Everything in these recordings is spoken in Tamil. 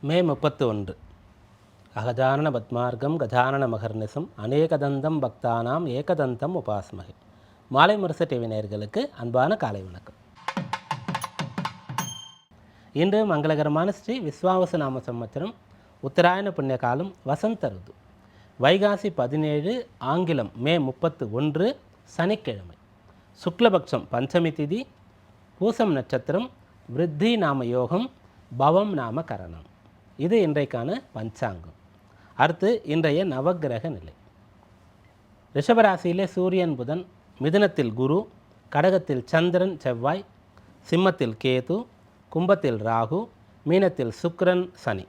மே முப்பத்து ஒன்று அகஜானன பத்மார்க்கம் கஜானன மகர்நிசம் அநேகதந்தம் பக்தானாம் ஏகதந்தம் உபாசமகை. மாலை முரசு டிவி நேர்களுக்கு அன்பான காலை வணக்கம். இன்று மங்களகரமான ஸ்ரீ விஸ்வாவச நாம சம்மத்திரம் உத்தராயண புண்ணிய காலம் வசந்த ருது. வைகாசி பதினேழு ஆங்கிலம் மே முப்பத்து ஒன்று சனிக்கிழமை. சுக்லபக்ஷம் பஞ்சமி திதி பூசம் நட்சத்திரம் விருத்தி நாம யோகம் பவம் நாம கரணம். இது இன்றைக்கான பஞ்சாங்கம். அடுத்து இன்றைய நவக்கிரக நிலை. ரிஷபராசியிலே சூரியன் புதன் மிதுனத்தில் குரு கடகத்தில் சந்திரன் செவ்வாய் சிம்மத்தில் கேது கும்பத்தில் ராகு மீனத்தில் சுக்கரன் சனி.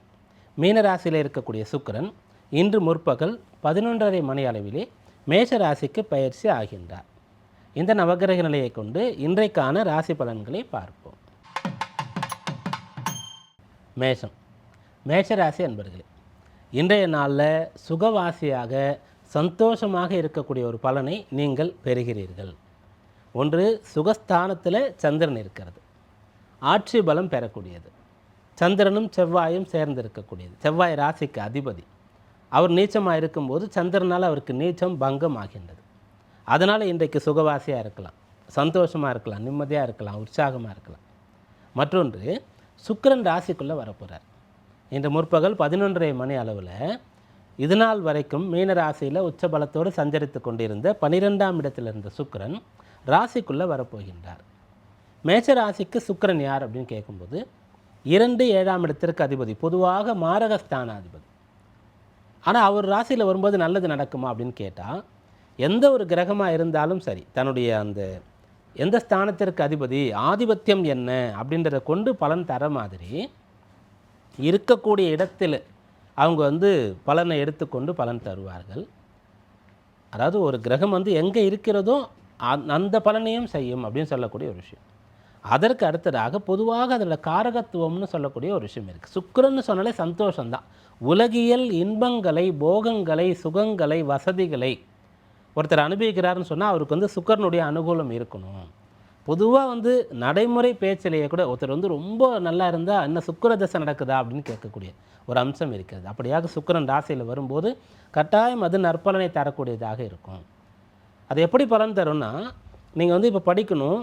மீனராசியில் இருக்கக்கூடிய சுக்கரன் இன்று முற்பகல் பதினொன்றரை மணி அளவிலே மேஷ ராசிக்கு பயிற்சி ஆகின்றார். இந்த நவக்கிரக நிலையை கொண்டு இன்றைக்கான ராசி பலன்களை பார்ப்போம். மேஷம். மேஷராசி அன்பர்களே இன்றைய நாளில் சுகவாசியாக சந்தோஷமாக இருக்கக்கூடிய ஒரு பலனை நீங்கள் பெறுகிறீர்கள். ஒன்று சுகஸ்தானத்தில் சந்திரன் இருக்கிறது. ஆட்சி பலம் பெறக்கூடியது. சந்திரனும் செவ்வாயும் சேர்ந்து இருக்கக்கூடியது செவ்வாய் ராசிக்கு அதிபதி. அவர் நீச்சமாக இருக்கும்போது சந்திரனால் அவருக்கு நீச்சம் பங்கம் ஆகின்றது. அதனால் இன்றைக்கு சுகவாசியாக இருக்கலாம். சந்தோஷமாக இருக்கலாம் நிம்மதியாக இருக்கலாம் உற்சாகமாக இருக்கலாம். மற்றொன்று சுக்கரன் ராசிக்குள்ளே வரப்போகிறார் இன்று முற்பகல் பதினொன்றரை மணி அளவில் இதுநாள் வரைக்கும் மீன ராசியில் உச்ச பலத்தோடு சஞ்சரித்து கொண்டிருந்த பனிரெண்டாம் இடத்தில் இருந்த சுக்கரன் ராசிக்குள்ளே வரப்போகின்றார். மேச்ச ராசிக்கு சுக்கரன் யார் அப்படின்னு கேட்கும்போது இரண்டு ஏழாம் இடத்திற்கு அதிபதி பொதுவாக மாரகஸ்தானாதிபதி. ஆனால் அவர் ராசியில் வரும்போது நல்லது நடக்குமா அப்படின்னு கேட்டால் எந்த ஒரு கிரகமாக இருந்தாலும் சரி தன்னுடைய அந்த எந்த ஸ்தானத்திற்கு அதிபதி ஆதிபத்தியம் என்ன அப்படின்றத கொண்டு பலன் தர மாதிரி இருக்கக்கூடிய இடத்தில் அவங்க வந்து பலனை எடுத்துக்கொண்டு பலன் தருவார்கள். அதாவது ஒரு கிரகம் வந்து எங்கே இருக்கிறதோ அந்த- அந்த பலனையும் செய்யும் அப்படின்னு சொல்லக்கூடிய ஒரு விஷயம். அதற்கு அடுத்ததாக பொதுவாக அதில் காரகத்துவம்னு சொல்லக்கூடிய ஒரு விஷயம் இருக்குது சுக்கிரன்னு சொன்னாலே சந்தோஷம்தான். உலகியல் இன்பங்களை போகங்களை சுகங்களை வசதிகளை ஒருத்தர் அனுபவிக்கிறாருன்னு சொன்னால் அவருக்கு வந்து சுக்கரனுடைய அனுகூலம் இருக்கணும். பொதுவாக வந்து நடைமுறை பேச்சிலேயே கூட ஒருத்தர் வந்து ரொம்ப நல்லா இருந்தால் என்ன சுக்கர தசை நடக்குதா அப்படின்னு கேட்கக்கூடிய ஒரு அம்சம் இருக்கிறது. அப்படியாக சுக்கிரன் ராசியில் வரும்போது கட்டாயம் அது நற்பலனை தரக்கூடியதாக இருக்கும். அது எப்படி பலன் தரும்னா நீங்கள் வந்து இப்போ படிக்கணும்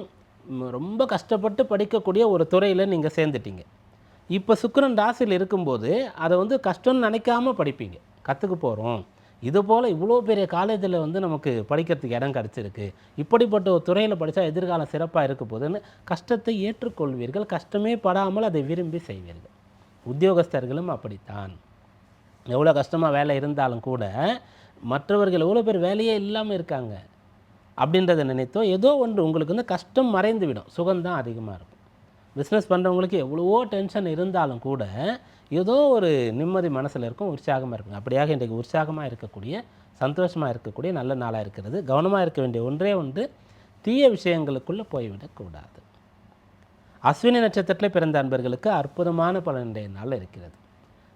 ரொம்ப கஷ்டப்பட்டு படிக்கக்கூடிய ஒரு துறையில் நீங்கள் சேர்ந்துட்டீங்க. இப்போ சுக்கரன் ராசியில் இருக்கும்போது அதை வந்து கஷ்டம்னு நினைக்காம படிப்பீங்க. கற்றுக்க போகிறோம் இது போல் இவ்வளோ பெரிய காலேஜில் வந்து நமக்கு படிக்கிறதுக்கு இடம் கிடச்சிருக்கு. இப்படிப்பட்ட ஒரு துறையில் படித்தா எதிர்காலம் சிறப்பாக இருக்க போகுதுன்னு கஷ்டத்தை ஏற்றுக்கொள்வீர்கள். கஷ்டமே படாமல் அதை விரும்பி செய்வீர்கள். உத்தியோகஸ்தர்களும் அப்படித்தான். எவ்வளோ கஷ்டமாக வேலை இருந்தாலும் கூட மற்றவர்கள் எவ்வளோ பேர் வேலையே இல்லாமல் இருக்காங்க அப்படின்றத நினைத்தோ ஏதோ ஒன்று உங்களுக்கு வந்து கஷ்டம் மறைந்து விடும் சுகம்தான் அதிகமாக இருக்கும். பிஸ்னஸ் பண்ணுறவங்களுக்கு எவ்வளவோ டென்ஷன் இருந்தாலும் கூட ஏதோ ஒரு நிம்மதி மனசில் இருக்கும் உற்சாகமாக இருக்கும் அப்படியாக இன்றைக்கு உற்சாகமாக இருக்கக்கூடிய சந்தோஷமாக இருக்கக்கூடிய நல்ல நாளாக இருக்கிறது. கவனமாக இருக்க வேண்டிய ஒன்றே ஒன்று தீய விஷயங்களுக்குள்ளே போய்விடக்கூடாது அஸ்வினி நட்சத்திரத்தில் பிறந்த அன்பர்களுக்கு அற்புதமான பலனுடைய நாள் இருக்கிறது.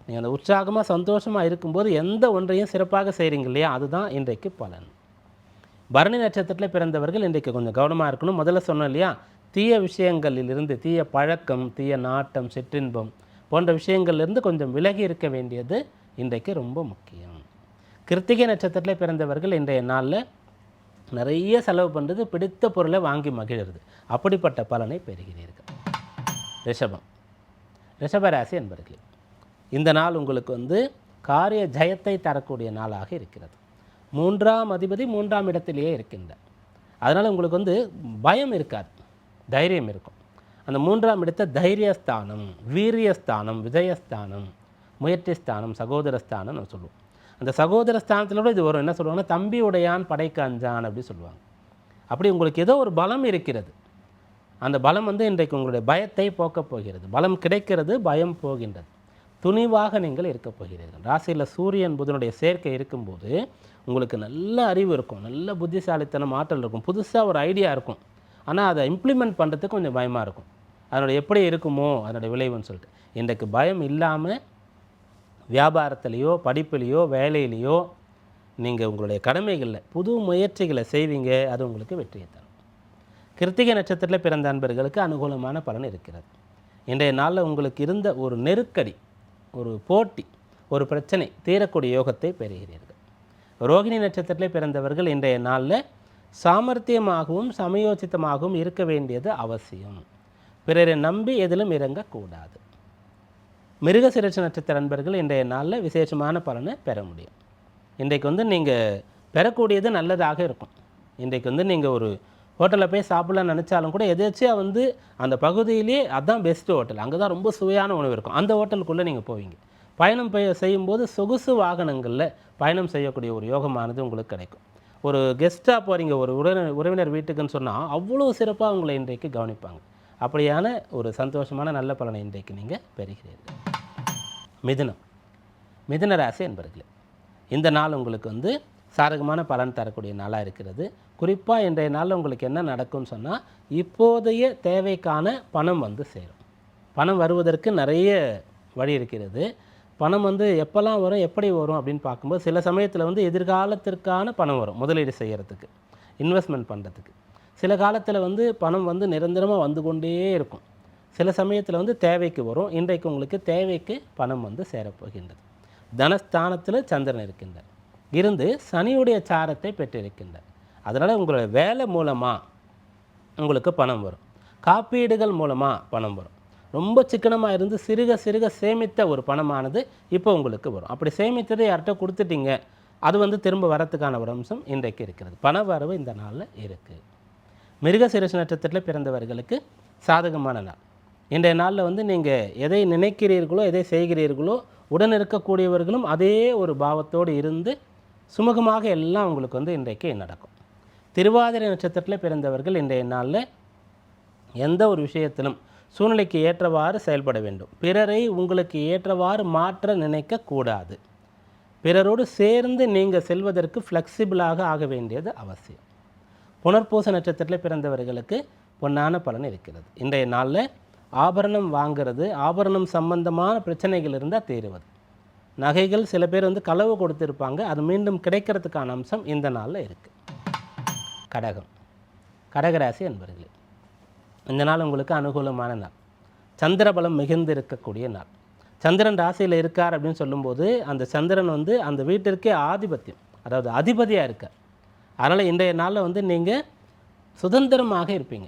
நீங்கள் அந்த உற்சாகமாக சந்தோஷமாக இருக்கும்போது எந்த ஒன்றையும் சிறப்பாக செய்கிறீங்க இல்லையா? அதுதான் இன்றைக்கு பலன். பரணி நட்சத்திரத்தில் பிறந்தவர்கள் இன்றைக்கு கொஞ்சம் கவனமாக இருக்கணும். முதல்ல சொன்னோம் இல்லையா? தீய விஷயங்களிலிருந்து தீய பழக்கம் தீய நாட்டம் சிற்றின்பம் போன்ற விஷயங்கள்லேருந்து கொஞ்சம் விலகி இருக்க வேண்டியது இன்றைக்கு ரொம்ப முக்கியம். கிருத்திகை நட்சத்திரத்தில் பிறந்தவர்கள் இன்றைய நாளில் நிறைய செலவு பண்ணுறது பிடித்த பொருளை வாங்கி மகிழ்கிறது. அப்படிப்பட்ட பலனை பெறுகிறீர்கள். ரிஷபம். ரிஷபராசி என்பர்களே இந்த நாள் உங்களுக்கு வந்து காரிய ஜெயத்தை தரக்கூடிய நாளாக இருக்கிறது. மூன்றாம் அதிபதி மூன்றாம் இடத்திலேயே இருக்கின்றார். அதனால் உங்களுக்கு வந்து பயம் இருக்காது. தைரியம் இருக்கும். அந்த மூன்றாம் இடத்தை தைரியஸ்தானம் வீரியஸ்தானம் விஜயஸ்தானம் முயற்சி ஸ்தானம் சகோதரஸ்தானம் நம்ம சொல்லுவோம். அந்த சகோதர ஸ்தானத்தில் கூட இது வரும். என்ன சொல்லுவாங்கன்னா தம்பி உடையான் படைக்க அஞ்சான் அப்படி சொல்லுவாங்க. அப்படி உங்களுக்கு ஏதோ ஒரு பலம் இருக்கிறது. அந்த பலம் வந்து இன்றைக்கு உங்களுடைய பயத்தை போக்கப் போகிறது. பலம் கிடைக்கிறது பயம் போகின்றது. துணிவாக நீங்கள் இருக்கப் போகிறீர்கள். ராசியில் சூரியன் புதனுடைய சேர்க்கை இருக்கும்போது உங்களுக்கு நல்ல அறிவு இருக்கும். நல்ல புத்திசாலித்தனம் ஆற்றல் இருக்கும். புதுசாக ஒரு ஐடியா இருக்கும். ஆனால் அதை இம்ப்ளிமெண்ட் பண்ணுறதுக்கு கொஞ்சம் பயமாக இருக்கும். அதனோட எப்படி இருக்குமோ அதனோட விளைவுன்னு சொல்லிட்டு. இன்றைக்கு பயம் இல்லாமல் வியாபாரத்துலேயோ படிப்புலேயோ வேலையிலேயோ நீங்கள் உங்களுடைய கடமைகளில் புது முயற்சிகளை செய்வீங்க அது உங்களுக்கு வெற்றியை தரும். கிருத்திகை நட்சத்திரத்தில் பிறந்த அன்பர்களுக்கு அனுகூலமான பலன் இருக்கிறது. இன்றைய நாளில் உங்களுக்கு இருந்த ஒரு நெருக்கடி ஒரு போட்டி ஒரு பிரச்சனை தீரக்கூடிய யோகத்தை பெறுகிறீர்கள். ரோகிணி நட்சத்திரத்தில் பிறந்தவர்கள் இன்றைய நாளில் சாமர்த்தியமாகவும் சமயோசித்தமாகவும் இருக்க வேண்டியது அவசியம். பிறரை நம்பி எதிலும் இறங்கக்கூடாது. மிருக சிறச்சி நட்சத்திர நண்பர்கள் இன்றைய நாளில் விசேஷமான பலனை பெற முடியும். இன்றைக்கு வந்து நீங்கள் பெறக்கூடியது நல்லதாக இருக்கும். இன்றைக்கு வந்து நீங்கள் ஒரு ஹோட்டலில் போய் சாப்பிடலாம்னு நினச்சாலும் கூட எதேச்சியாக வந்து அந்த பகுதியிலேயே அதுதான் பெஸ்ட்டு ஹோட்டல் அங்கே தான் ரொம்ப சுவையான உணவு இருக்கும். அந்த ஹோட்டலுக்குள்ளே நீங்கள் போவீங்க. பயணம் செய்யும்போது சொகுசு வாகனங்களில் பயணம் செய்யக்கூடிய ஒரு யோகமானது உங்களுக்கு கிடைக்கும். ஒரு கெஸ்ட்டாக போகிறீங்க ஒரு உறவினர் உறவினர் வீட்டுக்குன்னு சொன்னால் அவ்வளோ சிறப்பாக உங்களை இன்றைக்கு கவனிப்பாங்க. அப்படியான ஒரு சந்தோஷமான நல்ல பலனை இன்றைக்கு நீங்கள் பெறுகிறீர்கள். மிதுனம். மிதுன ராசி என்பர்களே இந்த நாள் உங்களுக்கு வந்து சாதகமான பலன் தரக்கூடிய நாளாக இருக்கிறது. குறிப்பாக இன்றைய நாளில் உங்களுக்கு என்ன நடக்கும்னு சொன்னால் இப்போதைய தேவைக்கான பணம் வந்து சேரும். பணம் வருவதற்கு நிறைய வழி இருக்கிறது. பணம் வந்து எப்போல்லாம் வரும் எப்படி வரும் அப்படின்னு பார்க்கும்போது சில சமயத்தில் வந்து எதிர்காலத்திற்கான பணம் வரும் முதலீடு செய்கிறதுக்கு இன்வெஸ்ட்மெண்ட் பண்ணுறதுக்கு சில காலத்தில் வந்து பணம் வந்து நிரந்தரமாக வந்து கொண்டே இருக்கும். சில சமயத்தில் வந்து தேவைக்கு வரும் இன்றைக்கு உங்களுக்கு தேவைக்கு பணம் வந்து சேரப்போகின்றது. தனஸ்தானத்தில் சந்திரன் இருக்கின்றார். இருந்து சனியுடைய சாரத்தை பெற்றிருக்கின்றார். அதனால் உங்களுடைய வேலை மூலமாக உங்களுக்கு பணம் வரும். காப்பீடுகள் மூலமாக பணம் வரும். ரொம்ப சிக்கனமாக இருந்து சிறுக சிறுக சேமித்த ஒரு பணமானது இப்போ உங்களுக்கு வரும். அப்படி சேமித்ததை யார்கிட்ட கொடுத்துட்டீங்க? அது வந்து திரும்ப வரத்துக்கான ஒரு அம்சம் இன்றைக்கு இருக்கிறது. பண வரவு இந்த நாளில் இருக்குது மிருகசிரச நட்சத்திரத்தில் பிறந்தவர்களுக்கு சாதகமான நாள். இன்றைய நாளில் வந்து நீங்கள் எதை நினைக்கிறீர்களோ எதை செய்கிறீர்களோ உடன் இருக்கக்கூடியவர்களும் அதே ஒரு பாவத்தோடு இருந்து சுமூகமாக எல்லாம் உங்களுக்கு வந்து இன்றைக்கு நடக்கும். திருவாதிரை நட்சத்திரத்தில் பிறந்தவர்கள் இன்றைய நாளில் எந்த ஒரு விஷயத்திலும் சூழ்நிலைக்கு ஏற்றவாறு செயல்பட வேண்டும். பிறரை உங்களுக்கு ஏற்றவாறு மாற்ற நினைக்கக்கூடாது. பிறரோடு சேர்ந்து நீங்கள் செல்வதற்கு ஃப்ளெக்சிபிளாக ஆக வேண்டியது அவசியம். புனர்பூச நட்சத்திரத்தில் பிறந்தவர்களுக்கு பொன்னான பலன் இருக்கிறது. இன்றைய நாளில் ஆபரணம் வாங்குறது ஆபரணம் சம்பந்தமான பிரச்சனைகள் இருந்தால் தீருவது. நகைகள் சில பேர் வந்து களவு கொடுத்துருப்பாங்க. அது மீண்டும் கிடைக்கிறதுக்கான அம்சம் இந்த நாளில் இருக்குது கடகம். கடகராசி என்பர்களே இந்த நாள் உங்களுக்கு அனுகூலமான நாள். சந்திரபலம் மிகுந்து இருக்கக்கூடிய நாள். சந்திரன் ராசியில் இருக்கார் அப்படின்னு சொல்லும்போது அந்த சந்திரன் வந்து அந்த வீட்டிற்கே ஆதிபத்தியம் அதாவது அதிபதியாக இருக்கார். அதனால் இன்றைய நாளில் வந்து நீங்கள் சுதந்திரமாக இருப்பீங்க.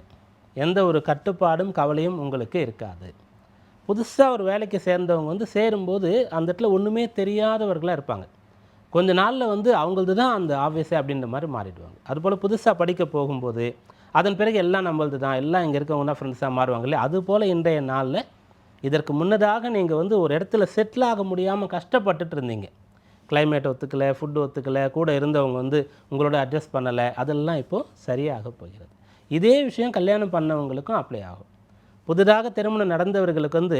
எந்த ஒரு கட்டுப்பாடும் கவலையும் உங்களுக்கு இருக்காது. புதுசாக ஒரு வேலைக்கு சேர்ந்தவங்க வந்து சேரும்போது அந்த இடத்துல ஒன்றுமே தெரியாதவர்களாக இருப்பாங்க. கொஞ்ச நாளில் வந்து அவங்களது தான் அந்த ஆஃபீஸே அப்படின்ற மாதிரி மாறிடுவாங்க. அதுபோல் புதுசாக படிக்க போகும்போது அதன் பிறகு எல்லாம் நம்மளது தான் எல்லாம் இங்கே இருக்கவங்க தான் ஃப்ரெண்ட்ஸாக மாறுவாங்க இல்லையா? அதுபோல் இன்றைய நாளில் இதற்கு முன்னதாக நீங்கள் வந்து ஒரு இடத்துல செட்டில் ஆக முடியாமல் கஷ்டப்பட்டுட்டு இருந்தீங்க. கிளைமேட் ஒத்துக்கலை ஃபுட்டு ஒத்துக்கலை கூட இருந்தவங்க வந்து உங்களோட அட்ஜஸ்ட் பண்ணலை. அதெல்லாம் இப்போது சரியாக போகிறது. இதே விஷயம் கல்யாணம் பண்ணவங்களுக்கும் அப்ளை ஆகும். புதிதாக திருமணம் நடந்தவர்களுக்கு வந்து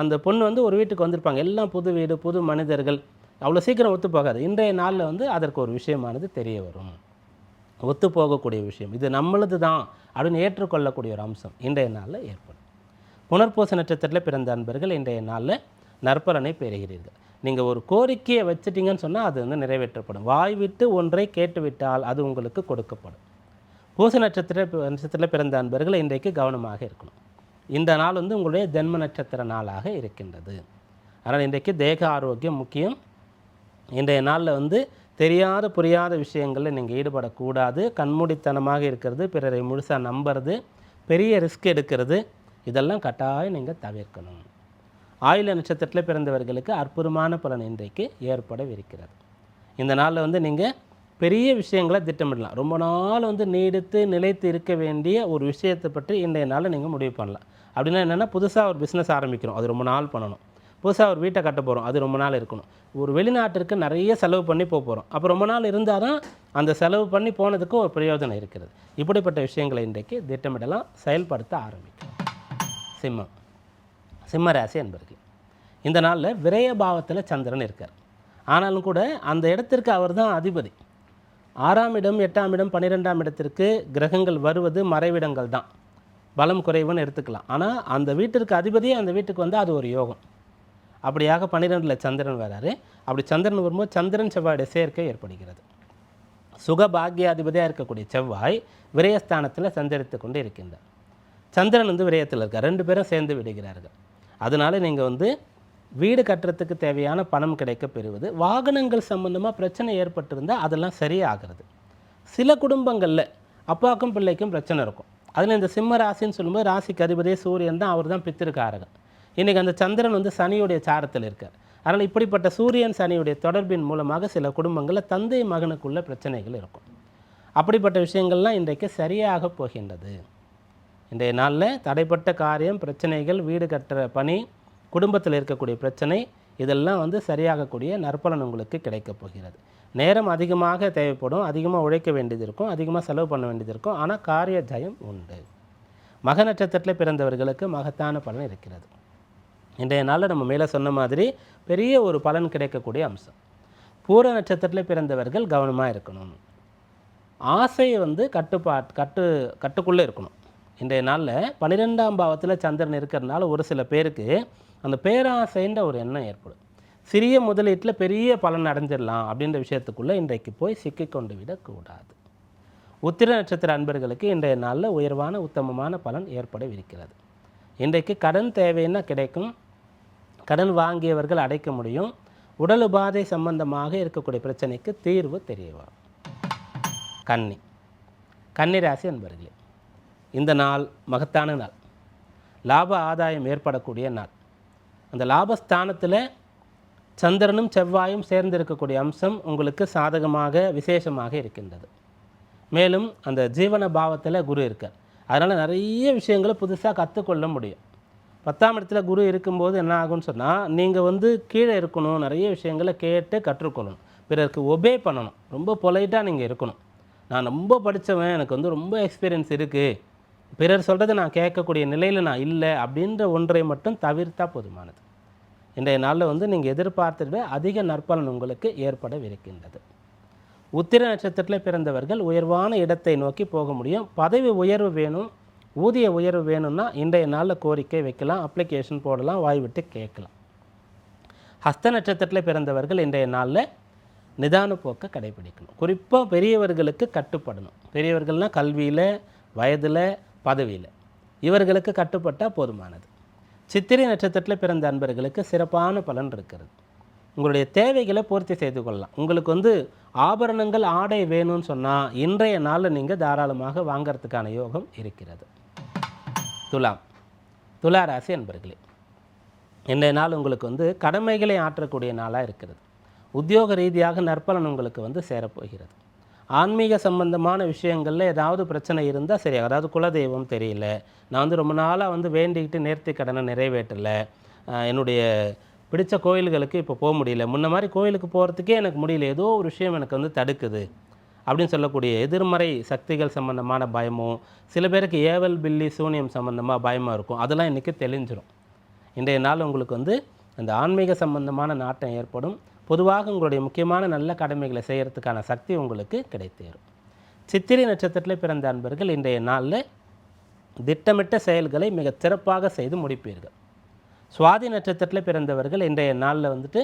அந்த பொண்ணு வந்து ஒரு வீட்டுக்கு வந்திருப்பாங்க. எல்லாம் புது வீடு புது மனிதர்கள். அவ்வளோ சீக்கிரம் ஒத்து போகாது. இன்றைய நாளில் வந்து அதற்கு ஒரு விஷயமானது தெரிய வரும். ஒத்து போகக்கூடிய விஷயம். இது நம்மளது தான் அப்படின்னு ஏற்றுக்கொள்ளக்கூடிய ஒரு அம்சம். இன்றைய நாளில் ஏற்படும். புனர்பூச நட்சத்திரத்தில் பிறந்த அன்பர்கள் இன்றைய நாளில் நற்பலனை பெறுகிறீர்கள். நீங்கள் ஒரு கோரிக்கையை வச்சிட்டீங்கன்னு சொன்னால் அது வந்து நிறைவேற்றப்படும். வாய் விட்டு ஒன்றை கேட்டுவிட்டால் அது உங்களுக்கு கொடுக்கப்படும். பூச நட்சத்திர நட்சத்திரத்தில் பிறந்த அன்பர்கள் இன்றைக்கு கவனமாக இருக்கணும். இந்த நாள் வந்து உங்களுடைய ஜென்ம நட்சத்திர நாளாக இருக்கின்றது. அதனால் இன்றைக்கு தேக ஆரோக்கியம் முக்கியம். இன்றைய நாளில் வந்து தெரியாத புரியாத விஷயங்களில் நீங்கள் ஈடுபடக்கூடாது. கண்மூடித்தனமாக இருக்கிறது பிறரை முழுசாக நம்புறது பெரிய ரிஸ்க் எடுக்கிறது. இதெல்லாம் கட்டாயம் நீங்கள் தவிர்க்கணும். ஆயுள நட்சத்திரத்தில் பிறந்தவர்களுக்கு அற்புதமான பலன் இன்றைக்கு ஏற்படவிருக்கிறது. இந்த நாளில் வந்து நீங்கள் பெரிய விஷயங்களை திட்டமிடலாம். ரொம்ப நாள் வந்து நீடித்து நிலைத்து இருக்க வேண்டிய ஒரு விஷயத்தை பற்றி இன்றைய நாளில் நீங்கள் முடிவு பண்ணலாம். அப்படின்னா என்னென்னா புதுசாக ஒரு பிஸ்னஸ் ஆரம்பிக்கிறோம். அது ரொம்ப நாள் பண்ணணும். புதுசாக ஒரு வீட்டை கட்ட போகிறோம் அது ரொம்ப நாள் இருக்கணும். ஒரு வெளிநாட்டிற்கு நிறைய செலவு பண்ணி போக போகிறோம் அப்போ ரொம்ப நாள் இருந்தால் தான் அந்த செலவு பண்ணி போனதுக்கு ஒரு பிரயோஜனம் இருக்கிறது. இப்படிப்பட்ட விஷயங்களை இன்றைக்கு திட்டமிடலாம் செயல்படுத்த ஆரம்பிக்கும் சிம்மம். சிம்ம ராசி என்பர்கள் இந்த நாளில் விரய பாவத்தில் சந்திரன் இருக்கார். ஆனாலும் கூட அந்த இடத்திற்கு அவர் தான் அதிபதி. ஆறாம் இடம் எட்டாம் இடம் பன்னிரெண்டாம் இடத்திற்கு கிரகங்கள் வருவது மறைவிடங்கள் தான். பலம் குறைவுன்னு எடுத்துக்கலாம். ஆனால் அந்த வீட்டிற்கு அதிபதியே அந்த வீட்டுக்கு வந்து அது ஒரு யோகம். அப்படியாக பன்னிரெண்டில் சந்திரன் வராரு. அப்படி சந்திரன் வரும்போது சந்திரன் செவ்வாயுடைய சேர்க்கை ஏற்படுகிறது. சுக பாக்கியாதிபதியாக இருக்கக்கூடிய செவ்வாய் விரயஸ்தானத்தில் சஞ்சரித்து கொண்டு இருக்கின்றார். சந்திரன் வந்து விரயத்தில் இருக்கார். ரெண்டு பேரும் சேர்ந்து விடுகிறார்கள். அதனால நீங்கள் வந்து வீடு கட்டுறதுக்கு தேவையான பணம் கிடைக்க பெறுவது வாகனங்கள் சம்பந்தமாக பிரச்சனை ஏற்பட்டிருந்தால் அதெல்லாம் சரியாகிறது. சில குடும்பங்களில் அப்பாவுக்கும் பிள்ளைக்கும் பிரச்சனை இருக்கும். அதில் இந்த சிம்ம ராசின்னு சொல்லும்போது ராசிக்கு அதிபதியே சூரியன் தான் அவர் தான் பித்திருக்காரகன். இன்றைக்கி அந்த சந்திரன் வந்து சனியுடைய சாரத்தில் இருக்கார். அதனால் இப்படிப்பட்ட சூரியன் சனியுடைய தொடர்பின் மூலமாக சில குடும்பங்களில் தந்தை மகனுக்குள்ள பிரச்சனைகள் இருக்கும். அப்படிப்பட்ட விஷயங்கள்லாம் இன்றைக்கு சரியாக போகின்றது. இன்றைய நாளில் தடைப்பட்ட காரியம் பிரச்சனைகள் வீடு கட்டுற பணி குடும்பத்தில் இருக்கக்கூடிய பிரச்சனை இதெல்லாம் வந்து சரியாகக்கூடிய நற்பலன் உங்களுக்கு கிடைக்கப் போகிறது. நேரம் அதிகமாக தேவைப்படும் அதிகமாக உழைக்க வேண்டியது இருக்கும் அதிகமாக செலவு பண்ண வேண்டியது இருக்கும் ஆனால் காரிய ஜயம் உண்டு. மக நட்சத்திரத்தில் பிறந்தவர்களுக்கு மகத்தான பலன் இருக்கிறது. இன்றைய நாளில் நம்ம மேலே சொன்ன மாதிரி பெரிய ஒரு பலன் கிடைக்கக்கூடிய அம்சம். பூர நட்சத்திரத்தில் பிறந்தவர்கள் கவனமாக இருக்கணும். ஆசை வந்து கட்டுப்பாட் கட்டு கட்டுக்குள்ளே இருக்கணும். இன்றைய நாளில் பன்னிரெண்டாம் பாவத்தில் சந்திரன் இருக்கிறதுனால ஒரு சில பேருக்கு அந்த பேராசைன்ற ஒரு எண்ணம் ஏற்படும். சிறிய முதலீட்டில் பெரிய பலன் அடைஞ்சிடலாம் அப்படின்ற விஷயத்துக்குள்ளே இன்றைக்கு போய் சிக்கிக்கொண்டு விடக்கூடாது. உத்திர நட்சத்திர அன்பர்களுக்கு இன்றைய நாளில் உயர்வான உத்தமமான பலன் ஏற்படவிருக்கிறது. இன்றைக்கு கடன் தேவைன்னா கிடைக்கும். கடன் வாங்கியவர்கள் அடைக்க முடியும். உடல் உபாதை சம்பந்தமாக இருக்கக்கூடிய பிரச்சனைக்கு தீர்வு தெரியவா? வரும் கன்னி கன்னிராசி அன்பர்களே இந்த நாள் மகத்தான நாள். லாப ஆதாயம் ஏற்படக்கூடிய நாள். அந்த லாபஸ்தானத்தில் சந்திரனும் செவ்வாயும் சேர்ந்திருக்கக்கூடிய அம்சம் உங்களுக்கு சாதகமாக விசேஷமாக இருக்கின்றது. மேலும் அந்த ஜீவன பாவத்தில் குரு இருக்கார். அதனால் நிறைய விஷயங்களை புதுசாக கற்றுக்கொள்ள முடியும். பத்தாம் இடத்துல குரு இருக்கும்போது என்ன ஆகும்னு சொன்னால் நீங்கள் வந்து கீழே இருக்கணும் நிறைய விஷயங்களை கேட்டு கற்றுக்கொள்ளணும் பிறருக்கு ஒபே பண்ணணும். ரொம்ப பொலைட்டாக நீங்கள் இருக்கணும். நான் ரொம்ப படித்தவன் எனக்கு வந்து ரொம்ப எக்ஸ்பீரியன்ஸ் இருக்குது பிறர் சொல்கிறத நான் கேட்கக்கூடிய நிலையில் நான் இல்லை அப்படின்ற ஒன்றை மட்டும் தவிர்த்தா போதுமானது. இன்றைய நாளில் வந்து நீங்கள் எதிர்பார்த்துட்டு விட அதிக நற்பலன் உங்களுக்கு ஏற்படவிருக்கின்றது. உத்திர நட்சத்திரத்தில் பிறந்தவர்கள் உயர்வான இடத்தை நோக்கி போக முடியும். பதவி உயர்வு வேணும். ஊதிய உயர்வு வேணும்னா இன்றைய நாளில் கோரிக்கை வைக்கலாம் அப்ளிகேஷன் போடலாம் வாய் விட்டு கேட்கலாம். ஹஸ்த நட்சத்திரத்தில் பிறந்தவர்கள் இன்றைய நாளில் நிதான போக்கை கடைபிடிக்கணும். குறிப்பாக பெரியவர்களுக்கு கட்டுப்படணும். பெரியவர்கள்னால் கல்வியில் வயதில் பதவியில். இவர்களுக்கு கட்டுப்பட்டால் போதுமானது. சித்திரை நட்சத்திரத்தில் பிறந்த அன்பர்களுக்கு சிறப்பான பலன் இருக்கிறது. உங்களுடைய தேவைகளை பூர்த்தி செய்து கொள்ளலாம். உங்களுக்கு வந்து ஆபரணங்கள் ஆடை வேணும்னு சொன்னால் இன்றைய நாளில் நீங்கள் தாராளமாக வாங்கிறதுக்கான யோகம் இருக்கிறது. துலாம் துலா ராசி அன்பர்களே இன்றைய நாள் உங்களுக்கு வந்து கடமைகளை ஆற்றக்கூடிய நாளாக இருக்கிறது. உத்தியோக ரீதியாக நற்பலன் உங்களுக்கு வந்து சேரப்போகிறது. ஆன்மீக சம்பந்தமான விஷயங்களில் ஏதாவது பிரச்சனை இருந்தால் சரி அதாவது குலதெய்வம் தெரியல நான் வந்து ரொம்ப நாளாக வந்து வேண்டிக்கிட்டு நேர்த்தி கடனை நிறைவேற்றலை என்னுடைய பிடித்த கோயில்களுக்கு இப்போ போக முடியல. முன்ன மாதிரி கோயிலுக்கு போகிறதுக்கே எனக்கு முடியல. ஏதோ ஒரு விஷயம் எனக்கு வந்து தடுக்குது. அப்படின்னு சொல்லக்கூடிய எதிர்மறை சக்திகள் சம்பந்தமான பயமும் சில பேருக்கு ஏவல் பில்லி சூனியம் சம்பந்தமாக பயமாக இருக்கும். அதெல்லாம் இன்றைக்கி தெளிஞ்சிடும் இன்றைய நாள் உங்களுக்கு வந்து அந்த ஆன்மீக சம்பந்தமான நாட்டம் ஏற்படும். பொதுவாக உங்களுடைய முக்கியமான நல்ல கடமைகளை செய்கிறதுக்கான சக்தி உங்களுக்கு கிடைத்தேறும். சித்திரை நட்சத்திரத்தில் பிறந்த அன்பர்கள் இன்றைய நாளில் திட்டமிட்ட செயல்களை மிக சிறப்பாக செய்து முடிப்பீர்கள். சுவாதி நட்சத்திரத்தில் பிறந்தவர்கள் இன்றைய நாளில் வந்துட்டு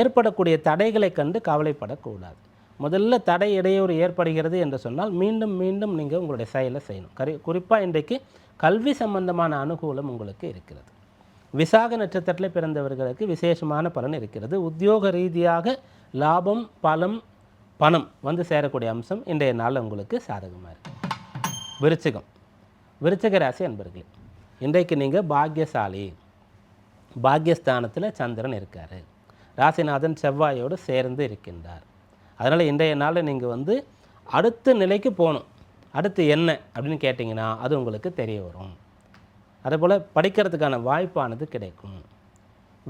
ஏற்படக்கூடிய தடைகளை கண்டு கவலைப்படக்கூடாது. முதல்ல தடை இடையூறு ஏற்படுகிறது என்று சொன்னால் மீண்டும் மீண்டும் நீங்கள் உங்களுடைய செயலை செய்யணும். கரி குறிப்பாக இன்றைக்கு கல்வி சம்பந்தமான அனுகூலம் உங்களுக்கு இருக்கிறது. விசாக நட்சத்திரத்தில் பிறந்தவர்களுக்கு விசேஷமான பலன் இருக்கிறது. உத்தியோக ரீதியாக லாபம் பலம் பணம் வந்து சேரக்கூடிய அம்சம் இன்றைய நாள் உங்களுக்கு சாதகமாக இருக்கு. விருச்சிகம். விருச்சிக ராசி அன்பர்களே இன்றைக்கு நீங்கள் பாக்கியசாலி பாக்கியஸ்தானத்தில் சந்திரன் இருக்கார். ராசிநாதன் செவ்வாயோடு சேர்ந்து இருக்கின்றார். அதனால் இன்றைய நாளில் நீங்கள் வந்து அடுத்த நிலைக்கு போகணும். அடுத்து என்ன அப்படின்னு கேட்டிங்கன்னா அது உங்களுக்கு தெரிய வரும். அதேபோல் படிக்கிறதுக்கான வாய்ப்பானது கிடைக்கும்.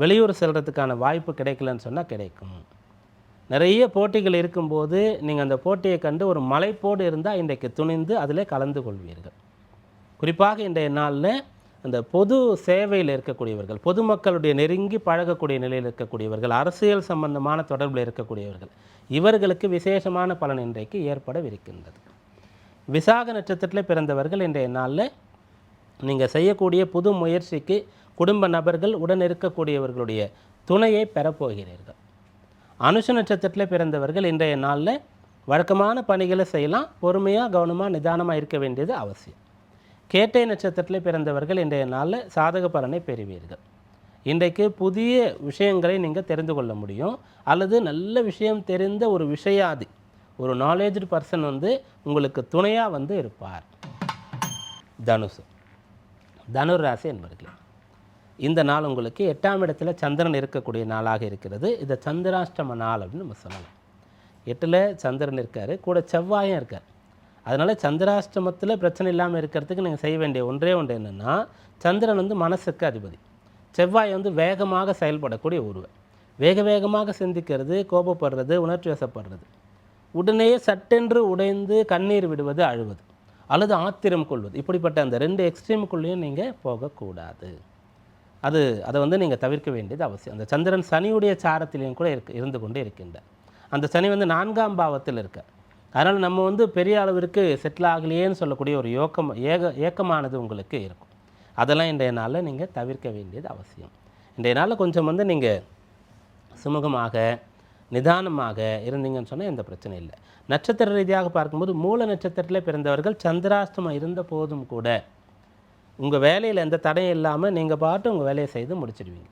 வெளியூர் செல்கிறதுக்கான வாய்ப்பு கிடைக்கலன்னு சொன்னால் கிடைக்கும். நிறைய போட்டிகள் இருக்கும்போது நீங்கள் அந்த போட்டியை கண்டு ஒரு மலைப்போடு இருந்தால் இன்றைக்கு துணிந்து அதில் கலந்து கொள்வீர்கள். குறிப்பாக இன்றைய நாளில் அந்த பொது சேவையில் இருக்கக்கூடியவர்கள் பொதுமக்களுடைய நெருங்கி பழகக்கூடிய நிலையில் இருக்கக்கூடியவர்கள் அரசியல் சம்பந்தமான தொடர்பில் இருக்கக்கூடியவர்கள் இவர்களுக்கு விசேஷமான பலன் இன்றைக்கு ஏற்படவிருக்கின்றது. விசாக நட்சத்திரத்தில் பிறந்தவர்கள் இன்றைய நாளில் நீங்கள் செய்யக்கூடிய புது முயற்சிக்கு குடும்ப நபர்கள் உடன் இருக்கக்கூடியவர்களுடைய துணையை பெறப்போகிறீர்கள். அனுஷ நட்சத்திரத்தில் பிறந்தவர்கள் இன்றைய நாளில் வழக்கமான பணிகளை செய்யலாம் பொறுமையாக கவனமாக நிதானமாக இருக்க வேண்டியது அவசியம். கேட்டை நட்சத்திரத்தில் பிறந்தவர்கள் இன்றைய நாளில் சாதக பலனை பெறுவீர்கள். இன்றைக்கு புதிய விஷயங்களை நீங்கள் தெரிந்து கொள்ள முடியும். அல்லது நல்ல விஷயம் தெரிந்த ஒரு விஷயாதி ஒரு நாலேஜ்டு பர்சன் வந்து உங்களுக்கு துணையாக வந்து இருப்பார். தனுசு. தனுர் ராசி என்பர்களே இந்த நாள் உங்களுக்கு எட்டாம் இடத்துல சந்திரன் இருக்கக்கூடிய நாளாக இருக்கிறது. இதை சந்திராஷ்டம நாள் அப்படின்னு நம்ம சொல்லலாம். எட்டில் சந்திரன் இருக்கார் கூட செவ்வாயும் இருக்கார். அதனால் சந்திராஷ்டமத்தில் பிரச்சனை இல்லாமல் இருக்கிறதுக்கு நீங்கள் செய்ய வேண்டிய ஒன்றே ஒன்று என்னென்னா சந்திரன் வந்து மனசுக்கு அதிபதி. செவ்வாய் வந்து வேகமாக செயல்படக்கூடிய ஒருவர். வேக வேகமாக சிந்திக்கிறது கோபப்படுறது உணர்ச்சி வசப்படுறது. உடனே சட்டென்று உடைந்து கண்ணீர் விடுவது அழுவது அல்லது ஆத்திரம் கொள்வது. இப்படிப்பட்ட அந்த ரெண்டு எக்ஸ்ட்ரீமுக்குள்ளேயும் நீங்கள் போகக்கூடாது. அது அதை வந்து நீங்கள் தவிர்க்க வேண்டியது அவசியம். அந்த சந்திரன் சனியுடைய சாரத்திலையும் கூட இருக்கு இருந்து கொண்டே இருக்கின்ற அந்த சனி வந்து நான்காம் பாவத்தில் இருக்க அதனால் நம்ம வந்து பெரிய அளவிற்கு செட்டில் ஆகலையேன்னு சொல்லக்கூடிய ஒரு யோக்கம் ஏக ஏக்கமானது உங்களுக்கு இருக்கும். அதெல்லாம் இன்றைய நாளில் நீங்கள் தவிர்க்க வேண்டியது அவசியம். இன்றைய நாளில் கொஞ்சம் வந்து நீங்கள் சுமூகமாக நிதானமாக இருந்தீங்கன்னு சொன்னால் எந்த பிரச்சனையும் இல்லை. நட்சத்திர ரீதியாக பார்க்கும்போது மூல நட்சத்திரத்தில் பிறந்தவர்கள் சந்திராஷ்டமம் இருந்த போதும் கூட உங்கள் வேலையில் எந்த தடையும் இல்லாமல் நீங்கள் பாட்டு உங்கள் வேலையை செய்து முடிச்சிடுவீங்க.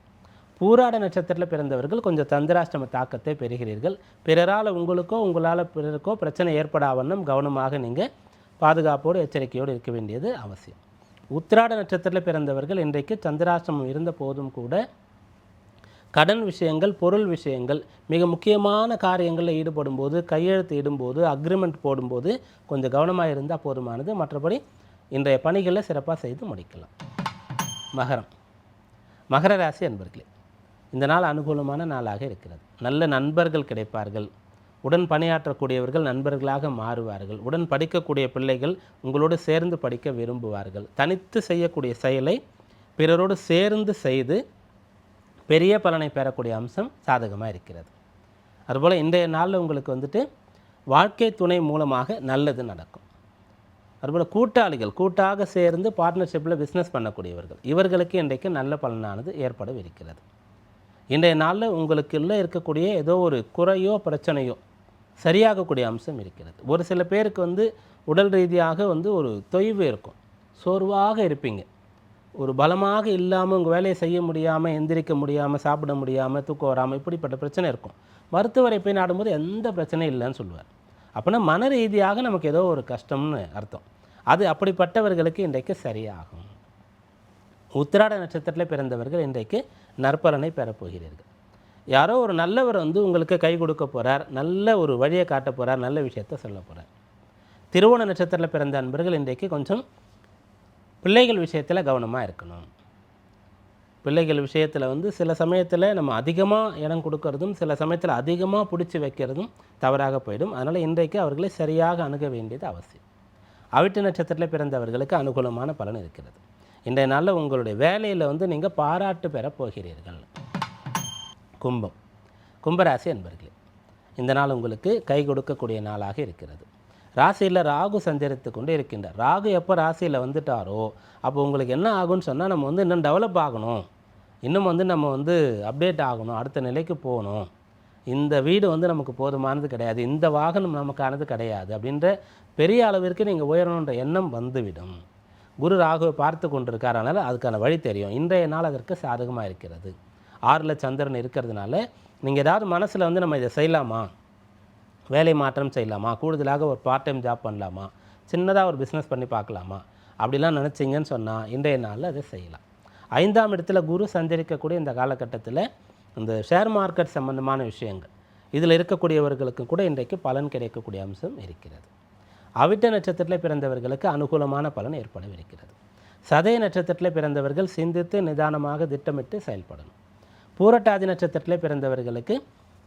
பூராட நட்சத்திரத்தில் பிறந்தவர்கள் கொஞ்சம் சந்திராஷ்டம தாக்கத்தை பெறுகிறீர்கள். பிறரால் உங்களுக்கோ உங்களால் பிறருக்கோ பிரச்சனை ஏற்படாவண்ணம் கவனமாக நீங்கள் பாதுகாப்போடு எச்சரிக்கையோடு இருக்க வேண்டியது அவசியம். உத்திராட நட்சத்திரத்தில் பிறந்தவர்கள் இன்றைக்கு சந்திராஷ்டமம் இருந்த போதும் கூட கடன் விஷயங்கள் பொருள் விஷயங்கள் மிக முக்கியமான காரியங்களில் ஈடுபடும் போது கையெழுத்து இடும்போது அக்ரிமெண்ட் போடும்போது கொஞ்சம் கவனமாக இருந்தால் போதுமானது. மற்றபடி இன்றைய பணிகளை சிறப்பாக செய்து முடிக்கலாம். மகரம். மகர ராசி அன்பர்களே இந்த நாள் அனுகூலமான நாளாக இருக்கிறது. நல்ல நண்பர்கள் கிடைப்பார்கள். உடன் பணியாற்றக்கூடியவர்கள் நண்பர்களாக மாறுவார்கள். உடன் படிக்கக்கூடிய பிள்ளைகள் உங்களோடு சேர்ந்து படிக்க விரும்புவார்கள். தனித்து செய்யக்கூடிய செயலை பிறரோடு சேர்ந்து செய்து பெரிய பலனை பெறக்கூடிய அம்சம் சாதகமாக இருக்கிறது. அதுபோல் இன்றைய நாளில் உங்களுக்கு வந்துட்டு வாழ்க்கை துணை மூலமாக நல்லது நடக்கும். அதுபோல் கூட்டாளிகள் கூட்டாக சேர்ந்து பார்ட்னர்ஷிப்பில் பிஸ்னஸ் பண்ணக்கூடியவர்கள். இவர்களுக்கு இன்றைக்கு நல்ல பலனானது ஏற்படவிருக்கிறது. இன்றைய நாளில் உங்களுக்கு இல்லை இருக்கக்கூடிய ஏதோ ஒரு குறையோ பிரச்சனையோ சரியாகக்கூடிய அம்சம் இருக்கிறது. ஒரு சில பேருக்கு வந்து உடல் ரீதியாக வந்து ஒரு தொய்வு இருக்கும். சோர்வாக இருப்பீங்க. ஒரு பலமாக இல்லாமல் உங்கள் வேலையை செய்ய முடியாமல் எந்திரிக்க முடியாமல் சாப்பிட முடியாமல் தூக்கம் வராமல் இப்படிப்பட்ட பிரச்சனை இருக்கும். மருத்துவரை போய் நாடும்போது எந்த பிரச்சனையும் இல்லைன்னு சொல்லுவார். அப்படின்னா மன ரீதியாக நமக்கு ஏதோ ஒரு கஷ்டம்னு அர்த்தம். அது அப்படிப்பட்டவர்களுக்கு இன்றைக்கு சரியாகும். உத்திராட நட்சத்திரத்தில் பிறந்தவர்கள் இன்றைக்கு நற்பலனை பெறப்போகிறீர்கள் யாரோ ஒரு நல்லவர் வந்து உங்களுக்கு கை கொடுக்க போகிறார் நல்ல ஒரு வழியை காட்ட போகிறார் நல்ல விஷயத்த சொல்ல போகிறார் திருவோண நட்சத்திரத்தில் பிறந்த அன்பர்கள் இன்றைக்கு கொஞ்சம் பிள்ளைகள் விஷயத்தில் கவனமாக இருக்கணும். பிள்ளைகள் விஷயத்தில் வந்து சில சமயத்தில் நம்ம அதிகமாக இடம் கொடுக்கறதும் சில சமயத்தில் அதிகமாக பிடிச்சி வைக்கிறதும் தவறாக போயிடும். அதனால் இன்றைக்கு அவர்களை சரியாக அணுக வேண்டியது அவசியம். அவிட்டு நட்சத்திரத்தில் பிறந்தவர்களுக்கு அனுகூலமான பலன் இருக்கிறது. இன்றைய நாளில் உங்களுடைய வேலையில் வந்து நீங்கள் பாராட்டு பெற போகிறீர்கள். கும்பம். கும்பராசி என்பர்களே இந்த நாள் உங்களுக்கு கை கொடுக்கக்கூடிய நாளாக இருக்கிறது. ராசியில் ராகு சஞ்சரித்து கொண்டு இருக்கின்றார். ராகு எப்போ ராசியில் வந்துட்டாரோ அப்போ உங்களுக்கு என்ன ஆகும்னு சொன்னால் நம்ம வந்து இன்னும் டெவலப் ஆகணும். இன்னும் வந்து நம்ம வந்து அப்டேட் ஆகணும் அடுத்த நிலைக்கு போகணும். இந்த வீடு வந்து நமக்கு போதுமானது கிடையாது. இந்த வாகனம் நமக்கானது கிடையாது அப்படின்ற பெரிய அளவிற்கு நீங்கள் உயரணுன்ற எண்ணம் வந்துவிடும். குரு ராகுவை பார்த்து கொண்டிருக்கார் அதனால் அதுக்கான வழி தெரியும். இன்றைய நாள் அதற்கு சாதகமாக இருக்கிறது. ஆறில் சந்திரன் இருக்கிறதுனால நீங்கள் ஏதாவது மனசில் வந்து நம்ம இதை செய்யலாமா? வேலை மாற்றம் செய்யலாமா? கூடுதலாக ஒரு பார்ட் டைம் ஜாப் பண்ணலாமா? சின்னதாக ஒரு பிஸ்னஸ் பண்ணி பார்க்கலாமா? அப்படிலாம் நினச்சிங்கன்னு சொன்னால் இன்றைய நாளில் அதை செய்யலாம். ஐந்தாம் இடத்துல குரு சஞ்சரிக்கக்கூடிய இந்த காலகட்டத்தில் இந்த ஷேர் மார்க்கெட் சம்பந்தமான விஷயங்கள். இதில் இருக்கக்கூடியவர்களுக்கு கூட இன்றைக்கு பலன் கிடைக்கக்கூடிய அம்சம் இருக்கிறது. அவிட்ட நட்சத்திரத்தில் பிறந்தவர்களுக்கு அனுகூலமான பலன் ஏற்படவிருக்கிறது. சதய நட்சத்திரத்தில் பிறந்தவர்கள் சிந்தித்து நிதானமாக திட்டமிட்டு செயல்படணும். பூரட்டாதி நட்சத்திரத்தில் பிறந்தவர்களுக்கு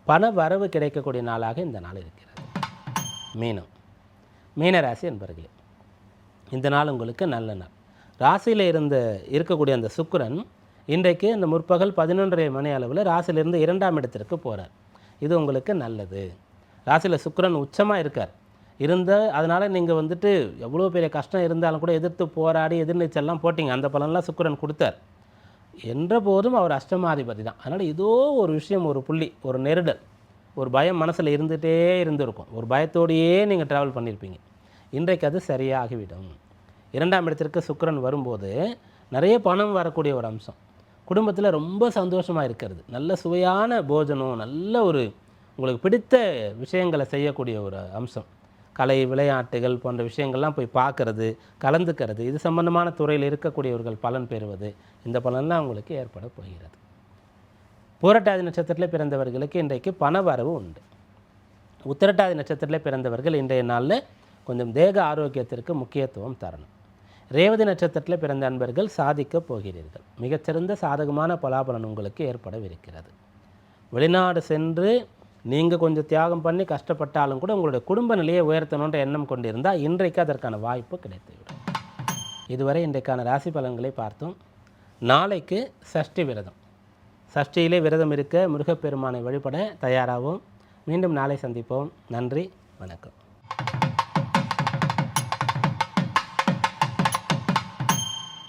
பண வரவு கிடைக்கக்கூடிய நாளாக இந்த நாள் இருக்கிறது. மீனம். மீனராசி என்பர்களே இந்த நாள் உங்களுக்கு நல்ல நாள். ராசியில் இருந்த இருக்கக்கூடிய அந்த சுக்கரன் இன்றைக்கு இந்த முற்பகல் பதினொன்றரை மணி அளவில் ராசியிலிருந்து இரண்டாம் இடத்திற்கு போகிறார் இது உங்களுக்கு நல்லது. ராசியில் சுக்கரன் உச்சமாக இருக்கார். இருந்த அதனால் நீங்கள் வந்துட்டு எவ்வளோ பெரிய கஷ்டம் இருந்தாலும் கூட எதிர்த்து போராடி எதிர்நீச்சல்லாம் போட்டிங்க. அந்த பலன்லாம் சுக்கரன் கொடுத்தார். என்ற போதும் அவர் அஷ்டமாதிபதி தான். அதனால் ஏதோ ஒரு விஷயம் ஒரு புள்ளி ஒரு நெருடல் ஒரு பயம் மனசில் இருந்துகிட்டே இருந்திருக்கும். ஒரு பயத்தோடையே நீங்கள் ட்ராவல் பண்ணியிருப்பீங்க இன்றைக்கு அது சரியாகிவிடும். இரண்டாம் இடத்திற்கு சுக்கரன் வரும்போது நிறைய பணம் வரக்கூடிய ஒரு அம்சம். குடும்பத்தில் ரொம்ப சந்தோஷமாக இருக்கிறது. நல்ல சுவையான போஜனம் நல்ல ஒரு உங்களுக்கு பிடித்த விஷயங்களை செய்யக்கூடிய ஒரு அம்சம். கலை விளையாட்டுகள் போன்ற விஷயங்கள்லாம் போய் பார்க்கறது கலந்துக்கிறது இது சம்பந்தமான துறையில் இருக்கக்கூடியவர்கள் பலன் பெறுவது இந்த பலன்லாம் அவங்களுக்கு ஏற்பட போகிறது. பூரட்டாதி நட்சத்திரத்தில் பிறந்தவர்களுக்கு இன்றைக்கு பணவரவு உண்டு. உத்திரட்டாதி நட்சத்திரத்தில் பிறந்தவர்கள் இன்றைய நாளில் கொஞ்சம் தேக ஆரோக்கியத்திற்கு முக்கியத்துவம் தரணும். ரேவதி நட்சத்திரத்தில் பிறந்த அன்பர்கள் சாதிக்கப் போகிறீர்கள். மிகச்சிறந்த சாதகமான பலாபலன் உங்களுக்கு ஏற்படவிருக்கிறது. வெளிநாடு சென்று நீங்கள் கொஞ்சம் தியாகம் பண்ணி கஷ்டப்பட்டாலும் கூட உங்களுடைய குடும்ப நிலையை உயர்த்தணுன்ற எண்ணம் கொண்டிருந்தால் இன்றைக்கு அதற்கான வாய்ப்பு கிடைத்துவிடும். இதுவரை இன்றைக்கான ராசி பலன்களை பார்த்தோம். நாளைக்கு சஷ்டி விரதம். சஷ்டியிலே விரதம் இருக்க முருகப்பெருமானை வழிபட தயாராகவும் மீண்டும் நாளை சந்திப்போம். நன்றி வணக்கம்.